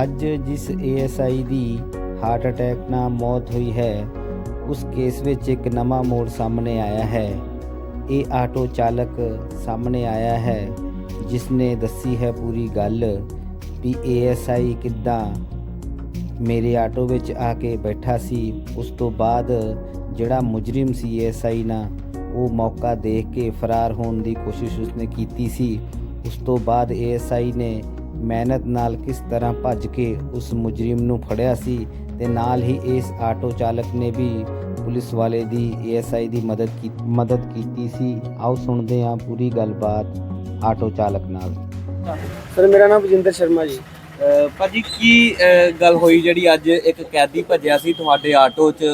ਅੱਜ ਜਿਸ ਏਐਸਆਈ ਦੀ heart attack ਨਾਲ ਮੌਤ ਹੋਈ ਹੈ, ਉਸ ਕੇਸ ਵਿੱਚ ਇੱਕ ਨਵਾਂ ਮੋੜ ਸਾਹਮਣੇ ਆਇਆ ਹੈ। ਇਹ ਆਟੋ ਚਾਲਕ ਸਾਹਮਣੇ ਆਇਆ ਹੈ ਜਿਸ ਨੇ ਦੱਸੀ ਹੈ ਪੂਰੀ ਗੱਲ ਵੀ ਏਐਸਆਈ ਕਿੱਦਾਂ ਮੇਰੇ ਆਟੋ ਵਿੱਚ ਆ ਕੇ ਬੈਠਾ ਸੀ। ਉਸ ਤੋਂ ਬਾਅਦ ਜਿਹੜਾ ਮੁਜਰਮ ਸੀ ਏਐਸਆਈ ਨਾ ਉਹ ਮੌਕਾ ਦੇਖ ਕੇ ਫਰਾਰ ਹੋਣ ਦੀ ਕੋਸ਼ਿਸ਼ ਉਸਨੇ ਕੀਤੀ ਸੀ। ਉਸ ਤੋਂ ਬਾਅਦ ਏਐਸਆਈ ਨੇ ਮਿਹਨਤ ਨਾਲ ਕਿਸ ਤਰ੍ਹਾਂ ਭੱਜ ਕੇ ਉਸ ਮੁਜਰਮ ਨੂੰ ਫੜਿਆ ਸੀ ਤੇ ਨਾਲ ਹੀ ਇਸ ਆਟੋ ਚਾਲਕ ਨੇ ਵੀ ਪੁਲਿਸ ਵਾਲੇ ਦੀ ਏਐਸਆਈ ਦੀ ਮਦਦ ਕੀ ਮਦਦ ਕੀਤੀ ਸੀ। ਆਓ ਸੁਣਦੇ ਹਾਂ ਪੂਰੀ ਗੱਲਬਾਤ ਆਟੋ ਚਾਲਕ ਨਾਲ। ਸਰ ਮੇਰਾ ਨਾਮ ਵਜਿੰਦਰ ਸ਼ਰਮਾ ਜੀ। ਭਾਜੀ ਕੀ ਗੱਲ ਹੋਈ ਜਿਹੜੀ ਅੱਜ ਇੱਕ ਕੈਦੀ ਭੱਜਿਆ ਸੀ ਤੁਹਾਡੇ ਆਟੋ 'ਚ?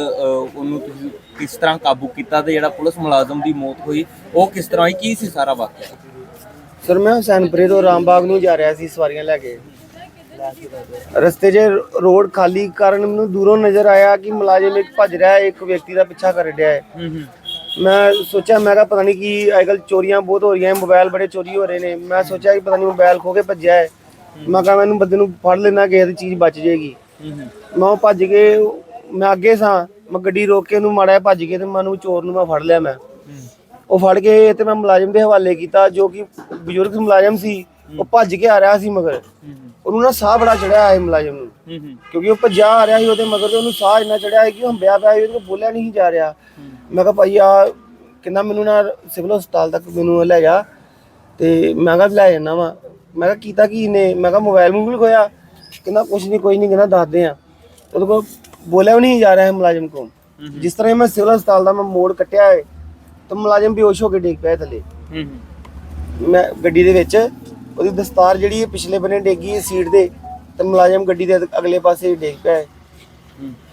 ਉਹਨੂੰ ਤੁਸੀਂ ਕਿਸ ਤਰ੍ਹਾਂ ਕਾਬੂ ਕੀਤਾ ਤੇ ਜਿਹੜਾ ਪੁਲਿਸ ਮੁਲਾਜ਼ਮ ਦੀ ਮੌਤ ਹੋਈ ਉਹ ਕਿਸ ਤਰ੍ਹਾਂ ਹੋਈ? ਕੀ ਸੀ ਸਾਰਾ ਵਾਕਿਆ? ਸਰ ਮੈਂ ਹੁਸੈਨਪੁਰੇ ਤੋਂ ਰਾਮਬਾਗ ਨੂੰ ਜਾ ਰਿਹਾ ਸੀ ਸਵਾਰੀਆਂ ਲੈ ਕੇ। ਰਸਤੇ 'ਚ ਰੋਡ ਖਾਲੀ ਕਾਰਨ ਮੈਨੂੰ ਦੂਰੋਂ ਨਜ਼ਰ ਆਇਆ ਕਿ ਮੁਲਾਜ਼ਮ ਇੱਕ ਭੱਜ ਰਿਹਾ ਹੈ ਇੱਕ ਵਿਅਕਤੀ ਦਾ ਪਿੱਛਾ ਕਰ ਰਿਹਾ ਹੈ। ਮੈਂ ਸੋਚਿਆ ਮੈਂ ਕਿਹਾ ਪਤਾ ਨਹੀਂ ਕੀ ਅੱਜਕੱਲ ਚੋਰੀਆਂ ਬਹੁਤ ਹੋ ਰਹੀਆਂ ਮੋਬਾਈਲ ਬੜੇ ਚੋਰੀ ਹੋ ਰਹੇ ਨੇ। ਮੈਂ ਸੋਚਿਆ ਕਿ ਪਤਾ ਨਹੀਂ ਮੋਬਾਈਲ ਖੋ ਕੇ ਭੱਜਿਆ ਹੈ। ਮੈਂ ਕਿਹਾ ਮੈਨੂੰ ਬੰਦੇ ਨੂੰ ਫੜ ਲੈਣਾ ਕਿਸੇ ਦੀ ਚੀਜ਼ ਬਚ ਜਾਏਗੀ। ਮੈਂ ਉਹ ਭੱਜ ਕੇ ਮੈਂ ਅੱਗੇ ਸਾਂ ਮੈਂ ਗੱਡੀ ਰੋਕ ਕੇ ਉਹਨੂੰ ਮਾੜਾ ਭੱਜ ਕੇ ਤੇ ਮੈਨੂੰ ਚੋਰ ਨੂੰ ਮੈਂ ਫੜ ਲਿਆ ਮੈਂ। ਉਹ ਫੜ ਕੇ ਤੇ ਮੈਂ ਮੁਲਾਜ਼ਮ ਦੇ ਹਵਾਲੇ ਕੀਤਾ ਜੋ ਕਿ ਬਜ਼ੁਰਗ ਮੁਲਾਜ਼ਮ ਸੀ ਉਹ ਭੱਜ ਕੇ ਆ ਰਿਹਾ ਸੀ ਮਗਰ। ਉਹਨੂੰ ਨਾ ਸਾਹ ਬੜਾ ਚੜਿਆ ਹੈ ਮੁਲਾਜ਼ਮ ਨੂੰ। ਕਿਉਂਕਿ ਉਹ ਭੱਜਾ ਆ ਰਿਹਾ ਸੀ ਉਹਦੇ ਮਗਰ ਤੇ ਉਹਨੂੰ ਸਾਹ ਇੰਨਾ ਚੜਿਆ ਹੈ ਕਿ ਉਹ ਹੰਬਿਆ ਪਿਆ ਸੀ ਕੋਲ ਬੋਲਿਆ ਨਹੀਂ ਜਾ ਰਿਹਾ। ਮੈਂ ਕਿਹਾ ਭਾਈ ਆ ਕਿੰਨਾ ਮੈਨੂੰ ਨਾ ਸਿਵਲ ਹਸਪਤਾਲ ਤੱਕ ਮੈਨੂੰ ਲੈ ਜਾ। ਤੇ ਮੈਂ ਕਿਹਾ ਲੈ ਜਾਣਾ ਵਾ। ਮੈਂ ਕਿਹਾ ਕੀਤਾ ਕੀ ਨੇ ਮੈਂ ਕਿਹਾ ਮੋਬਾਈਲ ਮੂਬਲ ਖੋਇਆ। ਕਹਿੰਦਾ ਕੁਛ ਨਹੀਂ ਕੋਈ ਨਹੀਂ ਕਹਿੰਦਾ ਦੱਸਦੇ ਆ। ਉਹਦੇ ਕੋਲ ਬੋਲਿਆ ਵੀ ਨਹੀਂ ਜਾ ਰਿਹਾ ਹੈ ਮੁਲਾਜ਼ਮ ਕੋਲ। ਜਿਸ ਤਰ੍ਹਾਂ ਮੈਂ ਸਿਵਲ ਹਸਪਤਾਲ ਦਾ ਮੈਂ ਮੋੜ ਕੱਟਿਆ ਹੈ ਤਾਂ ਮੁਲਾਜ਼ਮ ਬੇਹੋਸ਼ ਹੋ ਕੇ ਡਿੱਗ ਪਿਆ ਥੱਲੇ। ਹੂੰ ਮੈਂ ਗੱਡੀ ਦੇ ਵਿੱਚ ਉਹਦੀ ਦਸਤਾਰ ਜਿਹੜੀ ਪਿਛਲੇ ਬੰਨੇ ਡੇਗੀ ਸੀਟ ਦੇ ਤੇ ਮੁਲਾਜ਼ਮ ਗੱਡੀ ਦੇ ਅਗਲੇ ਪਾਸੇ ਡਿੱਗ ਪਿਆ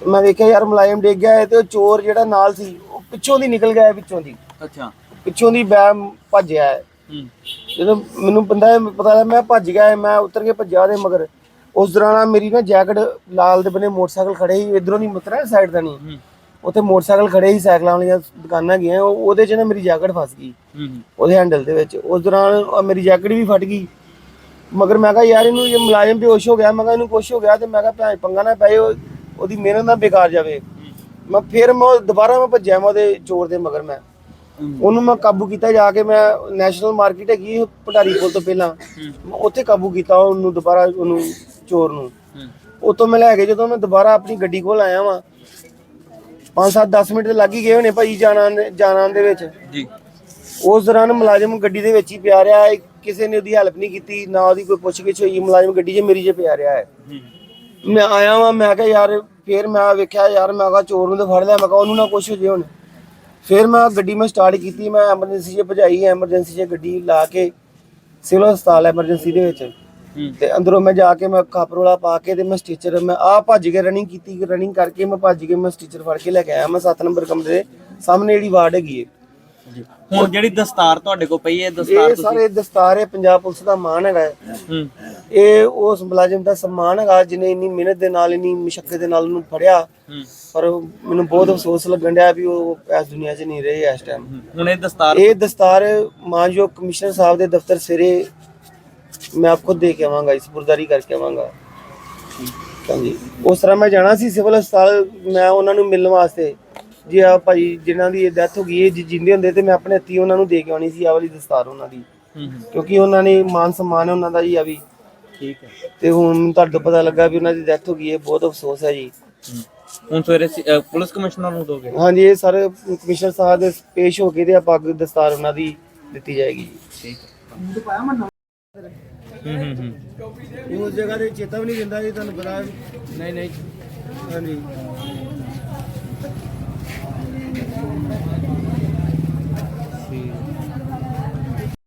ਮੈਂ ਵੇਖਿਆ ਯਾਰ ਮੁਲਾਜ਼ਮ ਡਿੱਗ ਗਿਆ ਹੈ ਤੇ ਉਹ ਚੋਰ ਜਿਹੜਾ ਨਾਲ ਸੀ ਉਹ ਪਿੱਛੋਂ ਦੀ ਨਿਕਲ ਗਿਆ ਪਿੱਛੋਂ ਦੀ। ਅੱਛਾ। ਪਿੱਛੋਂ ਦੀ ਬੈ ਭੱਜਿਆ ਹੈ। ਹੂੰ। ਜਦੋਂ ਮੈਨੂੰ ਬੰਦਾ ਪਤਾ ਲੱਗਾ ਮੈਂ ਭੱਜ ਗਿਆ ਮੈਂ ਉਤਰ ਕੇ ਭੱਜਿਆ ਉਹਦੇ ਮਗਰ। ਉਸ ਦੌਰਾਨ ਮੇਰੀ ਨਾ ਜੈਕਟ ਲਾਲ ਦੇ ਬਨੇ ਮੋਟਰਸਾਈਕਲ ਖੜੇ ਸੀ ਇਧਰੋਂ ਨਹੀਂ ਮੁਤਰਿਆ ਸਾਈਡ ਦਾ ਨਹੀਂ। ਹੂੰ। ਉੱਥੇ ਮੋਟਰਸਾਈਕਲ ਖੜੇ ਸੀ ਸਾਈਕਲਾਂ ਵਾਲੀਆਂ ਦੁਕਾਨਾਂ ਗਈਆਂ ਉਹ- ਉਹਦੇ 'ਚ ਨਾ ਮੇਰੀ ਜੈਕਟ ਫਸ ਗਈ। ਹੂੰ ਹੂੰ। ਉਹਦੇ ਹੈਂਡਲ ਦੇ ਵਿੱਚ। ਉਸ ਦੌਰਾਨ ਅਹ ਮੇਰੀ ਜੈਕਟ ਵੀ ਫਟ ਗਈ। ਮਗਰ ਮੈਂ ਕਿਹਾ ਯਾਰ ਇਹਨੂੰ ਇਹ ਮੁਲਾਜ਼ਮ ਬੇਹੋਸ਼ ਹੋ ਗਿਆ। ਮੈਂ ਕਿਹਾ ਇਹਨੂੰ ਕੁਛ ਹੋ ਗਿਆ ਤੇ ਮੈਂ ਕਿਹਾ ਭੈਣ ਪੰਗਾ ਨਾ ਪਏ ਉਹ- ਉਹਦੀ ਮਿਹਨਤ ਨਾ ਬੇਕਾਰ ਜਾਵੇ। ਮੈਂ ਫਿਰ ਮੈਂ ਉਹ- ਦੁਬਾਰਾ ਮੈਂ ਭੱਜਿਆ ਮੈਂ ਉਹਦੇ ਚੋਰ ਦੇ ਮਗਰ ਮੈਂ। ਉਹਨੂੰ ਮੈਂ ਕਾਬੂ ਕੀਤਾ ਜਾ ਕੇ ਮੈਂ ਨੈਸ਼ਨਲ ਮਾਰਕੀਟ ਹੈਗੀ ਹੈ ਪਟਾਰੀ ਪੁਲ ਤੋਂ ਪਹਿਲਾਂ। ਮੈਂ ਉੱਥੇ ਕਾਬੂ ਕੀਤਾ ਉਹਨੂੰ ਦੁਬਾਰਾ ਉਹਨੂੰ ਚੋਰ ਨੂੰ। ਹੂੰ। ਉਤੋਂ ਮੈਂ ਲੈ ਕੇ ਜਦੋਂ ਮੈਂ ਦੁਬਾਰਾ ਆਪਣੀ ਗੱਡੀ ਕੋਲ ਆਇਆ ਵਾਂ 5-7 10 ਮਿੰਟ ਲੱਗ ਹੀ ਗਏ ਹੋਣੇ ਭਾਈ ਜਾਣਾ ਜਾਣਾ ਦੇ ਵਿੱਚ। ਜੀ। ਉਸ ਦੌਰਾਨ ਮੁਲਾਜ਼ਮ ਗੱਡੀ ਦੇ ਵਿੱਚ ਹੀ ਪਿਆ ਰਿਹਾ ਹੈ। ਕਿਸੇ ਨੇ ਉਹਦੀ ਹੈਲਪ ਨਹੀਂ ਕੀਤੀ ਨਾ ਉਹਦੀ ਕੋਈ ਪੁੱਛਗਿੱਛ ਹੋਈ। ਮੁਲਾਜ਼ਮ ਗੱਡੀ 'ਚ ਮੇਰੀ 'ਚ ਪਿਆ ਰਿਹਾ ਹੈ। ਮੈਂ ਆਇਆ ਵਾਂ ਮੈਂ ਕਿਹਾ ਯਾਰ ਫੇਰ ਮੈਂ ਵੇਖਿਆ ਯਾਰ ਮੈਂ ਕਿਹਾ ਚੋਰ ਨੂੰ ਤਾਂ ਫੜ ਲਿਆ। ਮੈਂ ਕਿਹਾ ਉਹਨੂੰ ਨਾ ਕੁਛ ਹੋ ਜੇ ਹੁਣ। ਫਿਰ ਮੈਂ ਗੱਡੀ ਮੈਂ ਸਟਾਰਟ ਕੀਤੀ। ਮੈਂ ਐਮਰਜੈਂਸੀ 'ਚ ਭਜਾਈ ਐਮਰਜੈਂਸੀ 'ਚ ਗੱਡੀ ਲਾ ਕੇ ਸਿਵਲ ਹਸਪਤਾਲ ਐਮਰਜੈਂਸੀ ਦੇ ਵਿੱਚ। ਤੇ ਅੰਦਰੋਂ ਮੈਂ ਜਾ ਕੇ ਮੈਂ ਕਾਪਰੋਲਾ ਪਾ ਕੇ ਤੇ ਮੈਂ ਸਟੀਚਰ ਮੈਂ ਆ ਭੱਜ ਕੇ ਰਨਿੰਗ ਕੀਤੀ ਰਨਿੰਗ ਕਰਕੇ ਮੈਂ ਭੱਜ ਕੇ ਮੈਂ ਸਟੀਚਰ ਫੜ ਕੇ ਲੈ ਕੇ ਆਇਆ। ਮੈਂ 7 ਨੰਬਰ ਕਮਰੇ ਦੇ ਸਾਹਮਣੇ ਜਿਹੜੀ ਵਾਰਡ ਹੈਗੀ ਹੈ ਹੁਣ ਜਿਹੜੀ ਦਸਤਾਰ ਤੁਹਾਡੇ ਕੋਲ ਪਈ ਹੈ ਦਸਤਾਰ ਇਹ ਸਾਰੇ ਦਸਤਾਰ ਹੈ ਪੰਜਾਬ ਪੁਲਿਸ ਦਾ ਮਾਣ ਹੈਗਾ ਇਹ ਉਸ ਮੁਲਾਜ਼ਮ ਦਾ ਸਨਮਾਨ ਹੈਗਾ ਜਿਹਨੇ ਇੰਨੀ ਮਿਹਨਤ ਦੇ ਨਾਲ ਇੰਨੀ ਮੁਸ਼ਕਲ ਦੇ ਨਾਲ ਉਹਨੂੰ ਫੜਿਆ। ਪਰ ਮੈਨੂੰ ਬਹੁਤ ਅਫਸੋਸ ਲੱਗਣ ਡਿਆ ਵੀ ਉਹ ਇਸ ਦੁਨੀਆ 'ਚ ਨਹੀਂ ਰਹੇ ਇਸ ਟਾਈਮ ਹੁਣ ਇਹ ਦਸਤਾਰ ਇਹ ਦਸਤਾਰ ਮਾਨਯੋਗ ਕਮਿਸ਼ਨਰ ਸਾਹਿਬ ਦੇ ਦਫ਼ਤਰ ਸਿਰੇ ਮੈਂ ਆਪ ਖੁਦ ਦੇ ਕੇ ਆਵਾਂਗਾ ਇਸ ਸਪੁਰਦਾਰੀ ਕਰਕੇ ਆਵਾਂਗਾ। ਹਾਂਜੀ। ਉਸ ਤਰ੍ਹਾਂ ਮੈਂ ਜਾਣਾ ਸੀ ਸਿਵਲ ਹਸਪਤਾਲ ਮੈਂ ਉਹਨਾਂ ਨੂੰ ਮਿਲਣ ਵਾਸਤੇ। ਜੀ ਆ ਭਾਈ ਜਿਨ੍ਹਾਂ ਦੀ ਡੈਥ ਹੋ ਗਈ ਹੈ ਜੇ ਜਿੰਦੇ ਹੁੰਦੇ ਤੇ ਮੈਂ ਆਪਣੇ ਹੱਥੀਂ ਉਹਨਾਂ ਨੂੰ ਦੇ ਕੇ ਆਉਣੀ ਸੀ ਆ ਵਾਲੀ ਦਸਤਾਰ ਉਹਨਾਂ ਦੀ। ਕਿਉਂਕਿ ਉਹਨਾਂ ਨੇ ਮਾਨ ਸਨਮਾਨ ਹੈ ਉਹਨਾਂ ਦਾ ਜੀ ਆ ਵੀ। ਠੀਕ ਹੈ। ਤੇ ਹੁਣ ਮੈਨੂੰ ਤੁਹਾਡੇ ਤੋਂ ਪਤਾ ਲੱਗਾ ਵੀ ਉਹਨਾਂ ਦੀ ਡੈਥ ਹੋ ਗਈ ਹੈ ਬਹੁਤ ਅਫਸੋਸ ਹੈ ਜੀ। ਹੁਣ ਸਵੇਰੇ ਪੁਲਿਸ ਕਮਿਸ਼ਨਰ ਨੂੰ ਦੋਗੇ? ਹਾਂਜੀ ਇਹ ਸਾਰੇ ਕਮਿਸ਼ਨਰ ਸਾਹਿਬ ਦੇ ਪੇਸ਼ ਹੋ ਕੇ ਤੇ ਆ ਪੱਗ ਦਸਤਾਰ ਉਹਨਾਂ ਦੀ ਦਿੱਤੀ ਜਾਏਗੀ ਜੀ। ਠੀਕ ਹੂੰ। ਹੂੰ ਹੂੰ ਹੂੰ। ਉਹ ਉਸ ਜਗ੍ਹਾ ਦੇ ਚੇਤਾ ਵੀ ਨਹੀਂ ਦਿੰਦਾ ਜੀ ਤੁਹਾਨੂੰ ਪਤਾ। ਨਹੀਂ ਨਹੀਂ। ਹਾਂਜੀ। ਠੀਕ।